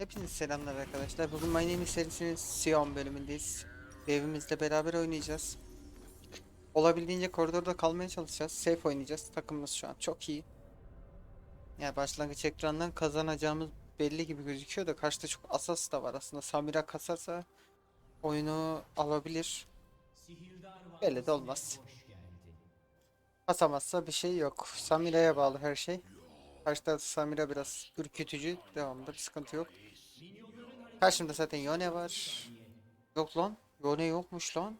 Hepinize selamlar arkadaşlar. Bugün My Name is serisinin Sion bölümündeyiz. Evimizle beraber oynayacağız. Olabildiğince koridorda kalmaya çalışacağız. Safe oynayacağız. Takımımız şu an çok iyi. Yani başlangıç ekrandan kazanacağımız belli gibi gözüküyor da karşıda çok asas da var aslında. Samira kasarsa oyunu alabilir. Belli de olmaz. Kasamazsa bir şey yok. Samira'ya bağlı her şey. Karşıda Samira biraz ürkütücü. Devamında bir sıkıntı yok. Karşımda zaten Yone var. Yok lan. Yone yokmuş lan.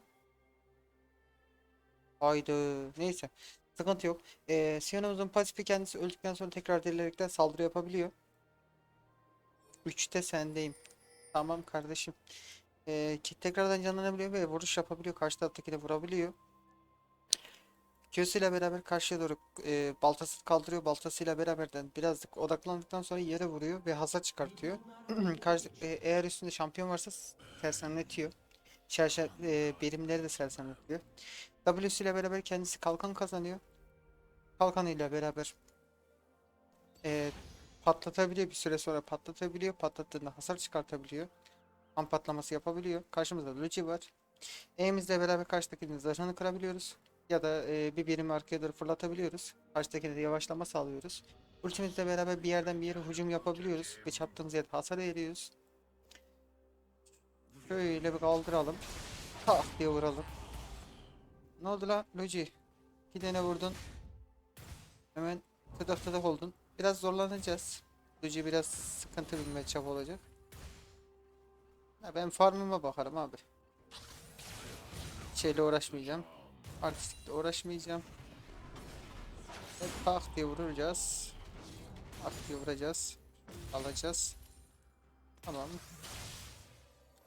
Haydi. Neyse. Sıkıntı yok. Ee, Siona'mızın pasifi kendisi öldükten sonra tekrar dirilerekten saldırı yapabiliyor. 3'te sendeyim. Tamam kardeşim. Ee, tekrardan canlanabiliyor ve vuruş yapabiliyor. Karşı taraftaki vurabiliyor. Q'suyla beraber karşıya doğru e, baltası kaldırıyor. Baltasıyla beraberden birazcık odaklandıktan sonra yere vuruyor ve hasar çıkartıyor. Karşı, e, eğer üstünde şampiyon varsa sersemletiyor. Şerşer, e, birimleri de sersemletiyor. W'suyla beraber kendisi kalkan kazanıyor. Kalkanıyla beraber e, patlatabiliyor bir süre sonra patlatabiliyor. Patlattığında hasar çıkartabiliyor. Ham patlaması yapabiliyor. Karşımızda Luigi var. E'mizle beraber karşıdakinin zırhını kırabiliyoruz. Ya da e, bir birim arkaya fırlatabiliyoruz. Karşıdakine de yavaşlama sağlıyoruz. Ultimizle beraber bir yerden bir yere hücum yapabiliyoruz. Ve çarptığımız yerde hasar veriyoruz. Şöyle bir kaldıralım. Tak diye vuralım. Ne oldu la Luigi? İki tane vurdun. Hemen tıdak tıdak oldun. Biraz zorlanacağız. Luigi biraz sıkıntı bir matchup olacak. Ya ben farmıma bakarım abi. Şeyle uğraşmayacağım. Artistikle uğraşmayacağım. Ve tak diye vuracağız. Tak diye vuracağız. Alacağız. Tamam.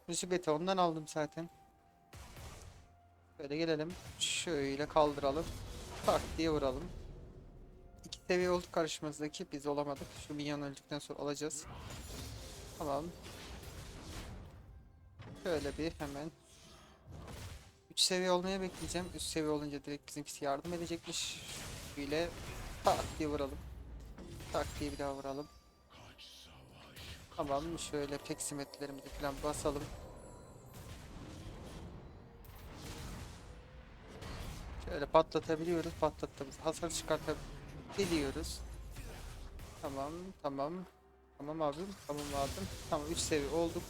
Musibeti ondan aldım zaten. Böyle gelelim. Şöyle kaldıralım. Tak diye vuralım. İki seviye olduk karşımızdaki. Biz olamadık. Şu minyon öldükten sonra alacağız. Tamam. Şöyle bir hemen 3 seviye olmaya bekleyeceğim. 3 seviye olunca direkt bizimkisi yardım edecekmiş. Böyle tak diye vuralım. Tak diye bir daha vuralım. Tamam şöyle peksimetlerimizi falan basalım. Şöyle patlatabiliyoruz. Patlattığımız hasar çıkartabiliyoruz. Tamam tamam. Tamam abim. Tamam abim. Tamam 3 seviye olduk.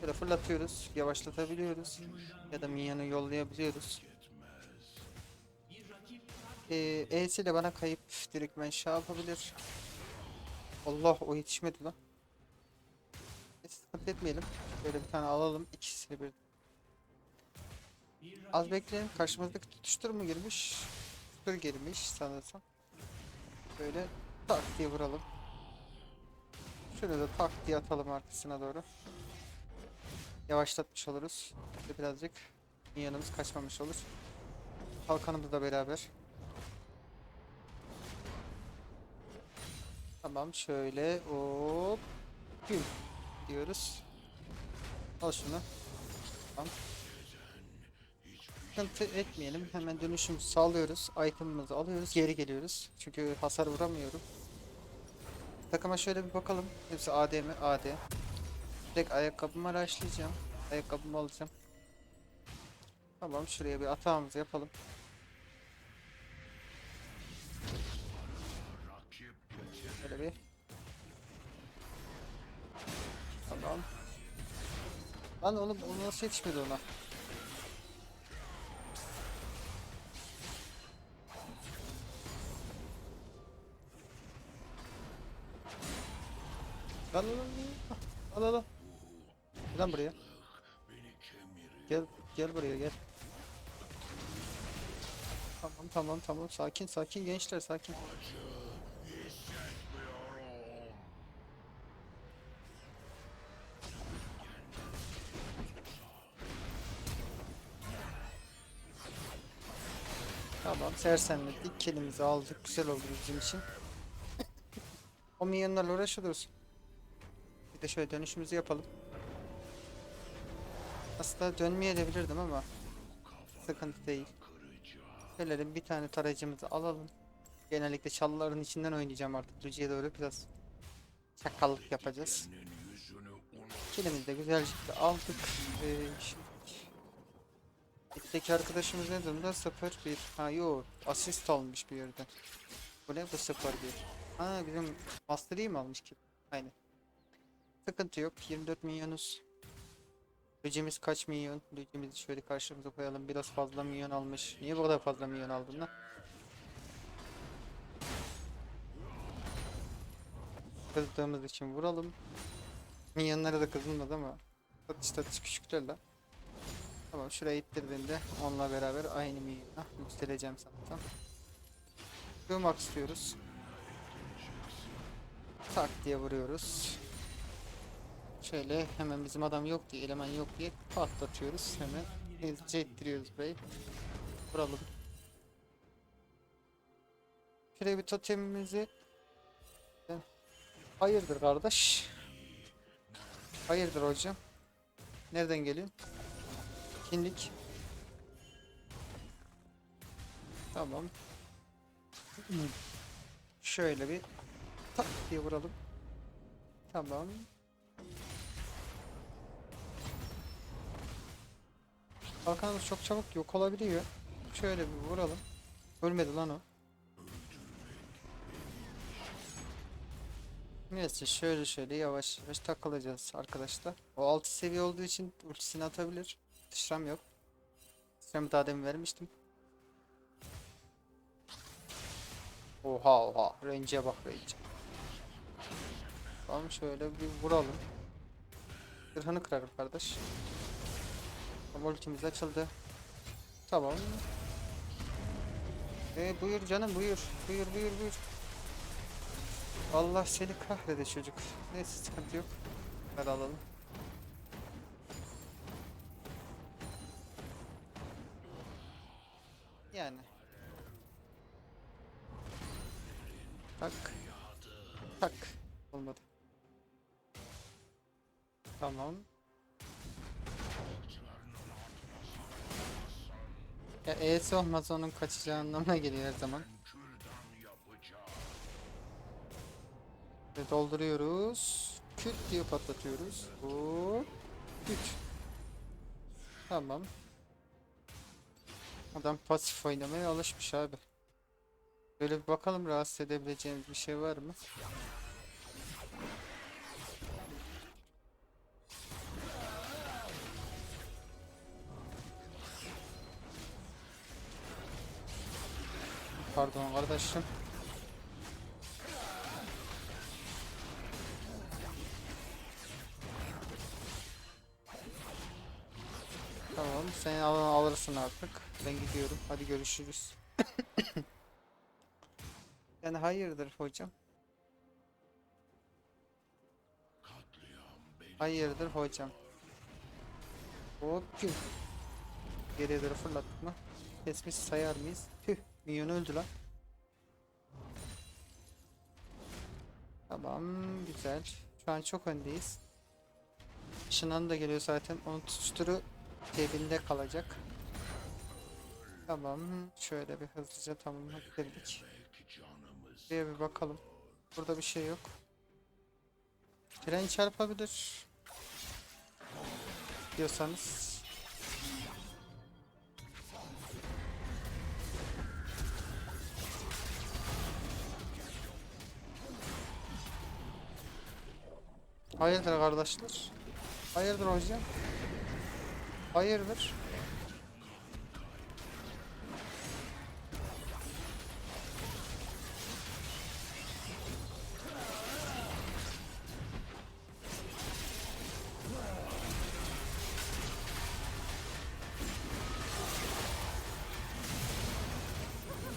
Böyle fırlatıyoruz. Yavaşlatabiliyoruz. Ya da minyonu yollayabiliyoruz. Ee, E'si de bana kayıp direkt ben şey yapabilir. Allah o yetişmedi lan. Neyse, Sıkıntı etmeyelim. Böyle bir tane alalım. ikisini bir. Az bekleyin. Karşımızdaki tutuştur mu girmiş? Tutuştur girmiş sanırsam. Böyle tak diye vuralım. Şöyle de tak diye atalım arkasına doğru. Yavaşlatmış oluruz. Birazcık yanımız kaçmamış olur. Kalkanımız da beraber. Tamam şöyle hop güm diyoruz. Al şunu. Tamam. Sıkıntı etmeyelim. Hemen dönüşüm sağlıyoruz. Item'ımızı alıyoruz. Geri geliyoruz. Çünkü hasar vuramıyorum. Takıma şöyle bir bakalım. Hepsi AD mi? AD. Direkt ayakkabımı araştıracağım. Ayakkabımı alacağım. Tamam şuraya bir atağımızı yapalım. Şöyle bir. Tamam. Lan oğlum onu nasıl yetişmedi ona? Lan lan. Al al al. Lan buraya. Gel gel buraya gel. Tamam tamam tamam sakin sakin gençler sakin. Tamam sersemlettik kilimizi aldık güzel oldu bizim için. o minyonlarla uğraşıyoruz. Bir de şöyle dönüşümüzü yapalım. Aslında dönmeyebilirdim ama sıkıntı değil. Gelelim bir tane tarayıcımızı alalım. Genellikle çalıların içinden oynayacağım artık. Luci'ye doğru biraz çakallık yapacağız. Kilimizi de güzelce aldık. Ee, şimdi İtteki arkadaşımız ne durumda? 0 1. Ha yok. Asist almış bir yerden. Bu ne? Bu 0 1. Ha bizim Master mi almış ki? Aynen. Sıkıntı yok. 24 milyonuz. Lücimiz kaç milyon? Lücimizi şöyle karşımıza koyalım. Biraz fazla milyon almış. Niye bu kadar fazla milyon aldın lan? Kızdığımız için vuralım. Milyonlara da kızılmadı ama satış satış küçükler la. Tamam şuraya ittirdiğinde onunla beraber aynı milyona yükseleceğim zaten. Qmax istiyoruz. Tak diye vuruyoruz. Şöyle hemen bizim adam yok diye eleman yok diye patlatıyoruz hemen. Hızlıca ittiriyoruz burayı. Vuralım. Şuraya bir totemimizi Hayırdır kardeş? Hayırdır hocam? Nereden geliyor? Kinlik. Tamam. Şöyle bir tak diye vuralım. Tamam. Kalkanımız çok çabuk yok olabiliyor. Şöyle bir vuralım. Ölmedi lan o. Neyse şöyle şöyle yavaş yavaş takılacağız arkadaşlar. O 6 seviye olduğu için ultisini atabilir. Sıçram yok. Sıçramı daha demin vermiştim. Oha oha. Range'e bak range. Tamam şöyle bir vuralım. Zırhını kırarım kardeş. Tamam ultimiz açıldı. Tamam. E buyur canım buyur. Buyur buyur buyur. Allah seni kahrede çocuk. Neyse sıkıntı yok. Hadi alalım. Yani. Tak. Tak. Olmadı. Tamam. Ya E'si olmaz onun kaçacağı anlamına geliyor her zaman. Ve dolduruyoruz. Küt diye patlatıyoruz. Hop. Küt. Tamam. Adam pasif oynamaya alışmış abi. Böyle bir bakalım rahatsız edebileceğimiz bir şey var mı? Pardon kardeşim. Tamam sen al alırsın artık. Ben gidiyorum. Hadi görüşürüz. yani hayırdır hocam? Hayırdır hocam? Hop. Geriye doğru fırlattık mı? Kesmiş sayar mıyız? Minyon öldü lan. Tamam güzel. Şu an çok öndeyiz. Şınan da geliyor zaten. Onun tutuşturu cebinde kalacak. Tamam. Şöyle bir hızlıca tamamladık. Buraya bir bakalım. Burada bir şey yok. Tren çarpabilir. Diyorsanız. Hayırdır kardeşler? Hayırdır hocam? Hayırdır?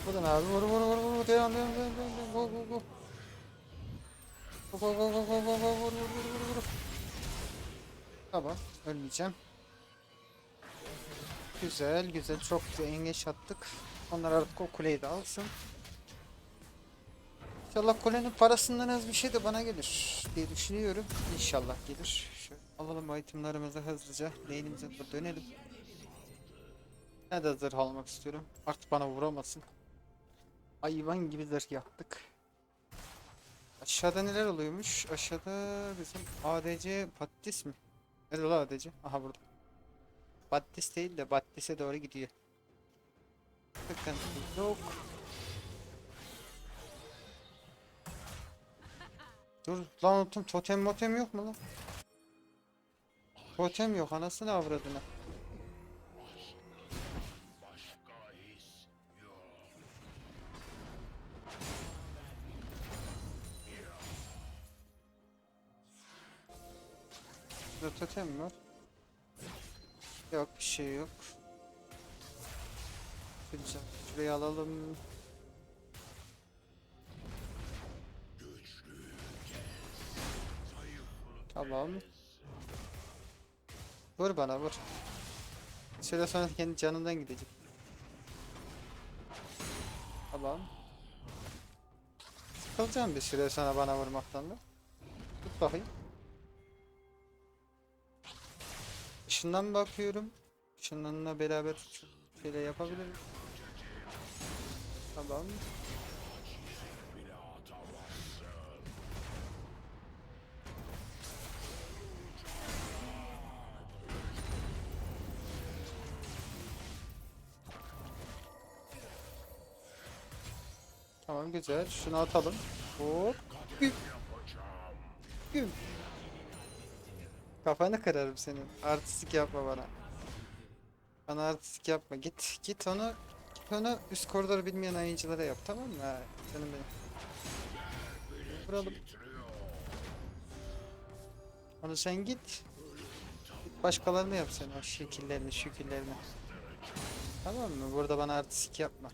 Buradan abi vur vur vur vur devam devam devam devam go go go Vur vur Tamam ölmeyeceğim Güzel güzel çok güzel engeç attık Onlar artık o kuleyi de alsın İnşallah kulenin parasından az bir şey de bana gelir diye düşünüyorum. İnşallah gelir. Şöyle alalım itemlarımızı hızlıca. Lane'imize doğru dönelim. Ne de zırh almak istiyorum. Artık bana vuramasın. Hayvan gibi zırh yaptık. Aşağıda neler oluyormuş? Aşağıda bizim ADC patates mi? Nerede lan adacı? Aha burada. Battis değil de Battis'e doğru gidiyor. Sıkıntı yok. Dur lan unuttum totem motem yok mu lan? Totem yok anasını avradına. Burada totem var? Yok bir şey yok. Güzel. Şurayı alalım. Tamam. Vur bana vur. Süre sonra kendi canından gidecek. Tamam. Sıkılacağım bir süre sonra bana vurmaktan da. Tut bakayım. Işından bakıyorum. Işınlanla beraber şöyle yapabilirim. Tamam. Tamam güzel. Şunu atalım. Hop. Güm. Güm. Kafanı kırarım senin. Artistik yapma bana. Bana artistik yapma. Git git onu git onu üst koridoru bilmeyen oyunculara yap tamam mı? Ha, canım benim. Vuralım. Onu sen git. Git başkalarına yap sen o şekillerini şükürlerini. Tamam mı? Burada bana artistik yapma.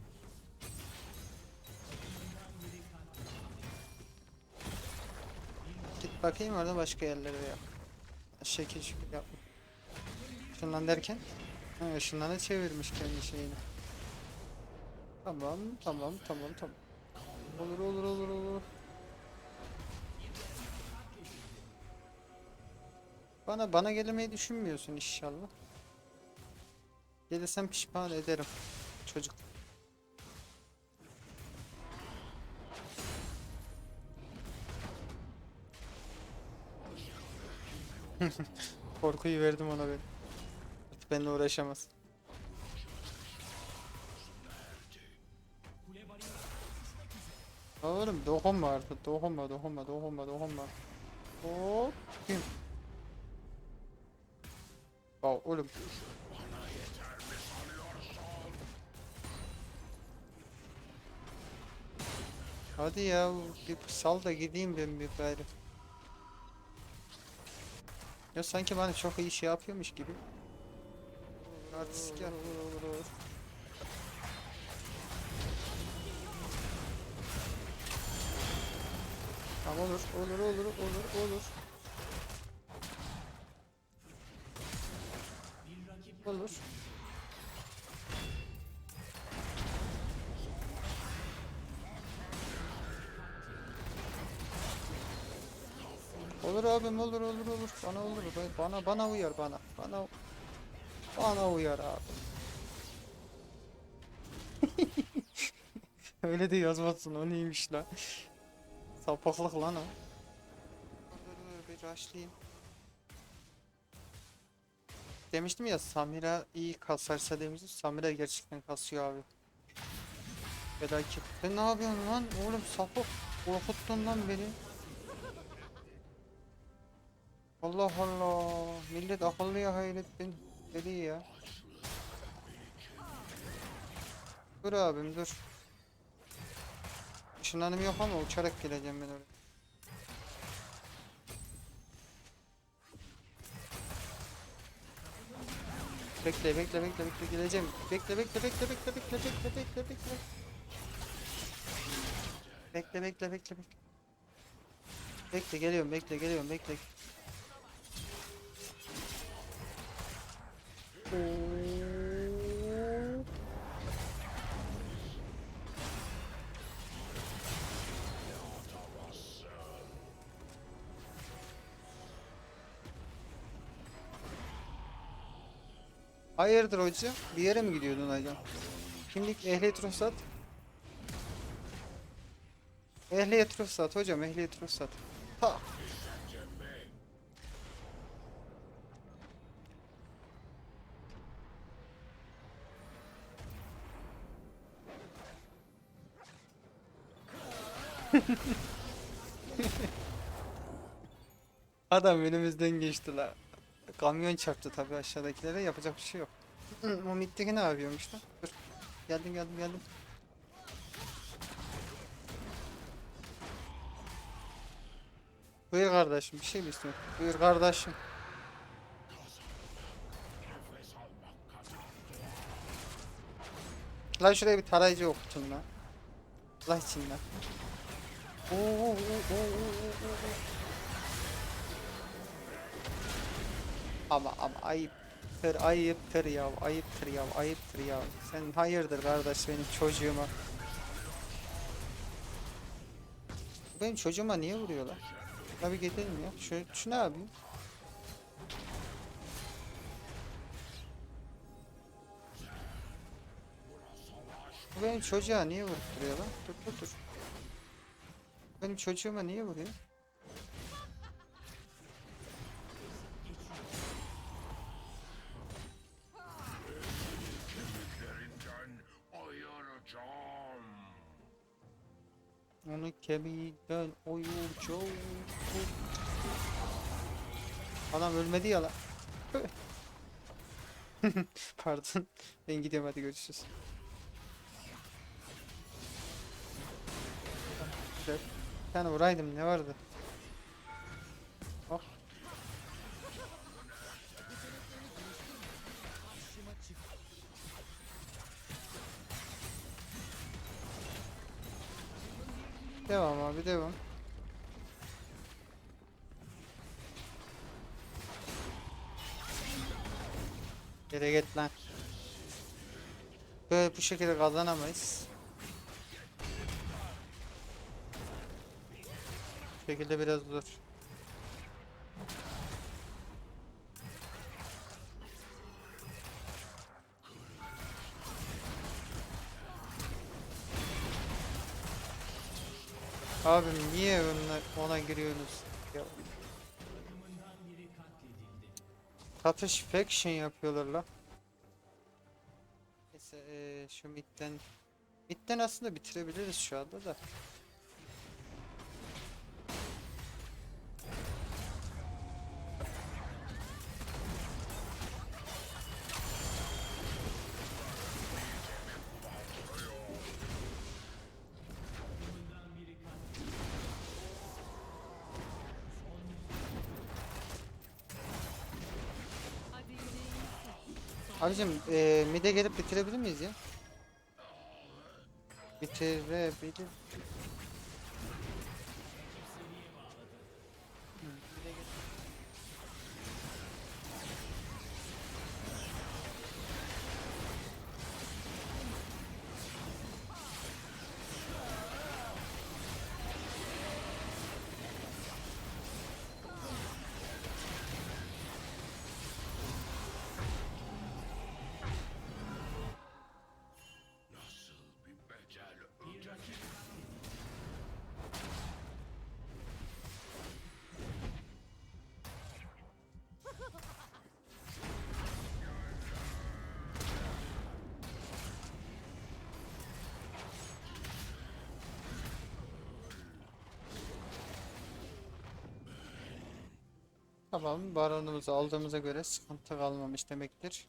Git bakayım orada başka yerlere yap. Şekil şükür yapma. Şundan derken ha, ışınlanı çevirmiş kendi şeyini. Tamam, tamam, tamam, tamam. Olur, olur, olur, olur. Bana bana gelmeyi düşünmüyorsun inşallah. Gelirsem pişman ederim. Çocuk. Korkuyu verdim ona ben. Artık benimle uğraşamaz. Oğlum dokunma artık. Dokunma, dokunma, dokunma, dokunma. Hop. Kim? Aa, oğlum. Hadi ya, bir sal da gideyim ben bir gayrı. Ya sanki bana çok iyi şey yapıyormuş gibi. Artistik yap. Tamam olur, olur, olur, olur, olur. Olur. Olur abim olur olur olur bana olur bana bana uyar bana bana bana uyar abi. Öyle de yazmasın o neymiş lan. Sapıklık lan o. Dur dur bir rushlayayım. Demiştim ya Samira iyi kasarsa demiştim. Samira gerçekten kasıyor abi. Felaket. Sen ne yapıyorsun lan? Oğlum sapık. Korkuttun lan beni. Allah Allah. Millet akıllıya hayrettin. Deli ya. Dur abim dur. Işınlanım yok ama uçarak geleceğim ben oraya. Bekle bekle bekle bekle geleceğim. Bekle bekle bekle bekle bekle bekle bekle bekle. Bekle bekle bekle bekle. Bekle geliyorum bekle geliyorum bekle. Oo. Hayırdır hocam? Bir yere mi gidiyordun hocam? Kimlik ehliyet ruhsat. Ehliyet ruhsat hocam ehliyet ruhsat. Ha. Adam önümüzden geçti la. Kamyon çarptı tabii aşağıdakilere yapacak bir şey yok. o mitteki ne yapıyormuş lan? Dur. Geldim geldim geldim. Buyur kardeşim bir şey mi istiyorsun? Buyur kardeşim. Lan şuraya bir tarayıcı okutun lan. Allah için. Oo, oo, oo, oo, oo. Ama ama ayıptır ayıptır ya ayıptır ya ayıptır ya. Sen hayırdır kardeş benim çocuğuma. Benim çocuğuma niye vuruyorlar? Tabi gidelim ya. Şu, şu ne? Bu benim çocuğa niye vurup duruyor lan? Dur dur dur. Benim çocuğuma niye vuruyor? Onu kemiğinden oyuncağım. Adam ölmedi ya lan. Pardon. Ben gidiyorum hadi görüşürüz. Güzel. Bir vuraydım ne vardı? Oh. Devam abi devam. Geri git lan. Böyle bu şekilde kazanamayız. Şekilde biraz zor. Abim niye ona, ona giriyorsunuz? Ya. Satış faction yapıyorlar la. Neyse eee, şu midden midden aslında bitirebiliriz şu anda da. Abicim eee mid'e gelip bitirebilir miyiz ya? Bitirebilir. Tamam baronumuzu aldığımıza göre sıkıntı kalmamış demektir.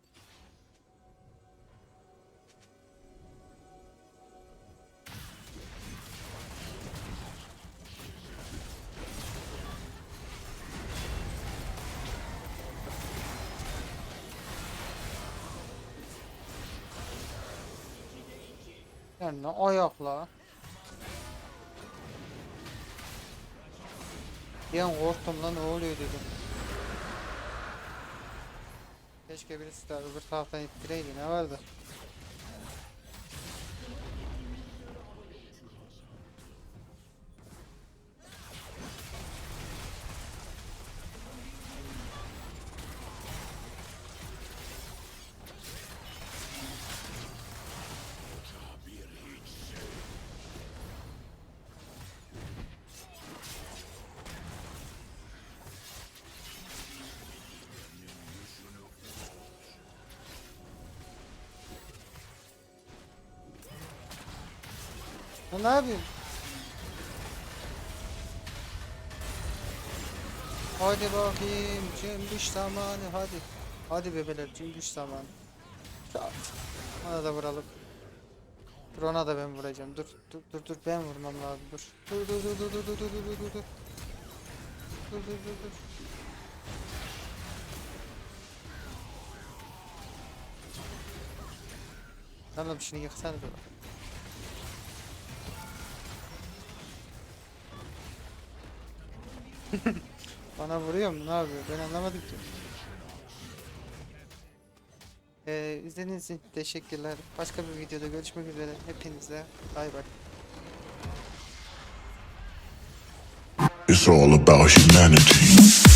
Yani ayakla. An korktum lan ne oluyor dedim. Keşke birisi de öbür taraftan ittireydi ne vardı? Ya ne yapayım? Hadi bakayım cümbüş zamanı hadi. Hadi bebeler cümbüş zamanı. Ona da vuralım. Dur ona da ben vuracağım. Dur dur dur dur ben vurmam lazım. Dur. Dur dur dur dur dur dur dur dur dur dur. Dur dur dur dur. Tamam şunu yıksana dur. Bana vuruyor mu? Ne yapıyor? Ben anlamadım ki. Ee, izlediğiniz için teşekkürler. Başka bir videoda görüşmek üzere. Hepinize bay bay. It's all about humanity.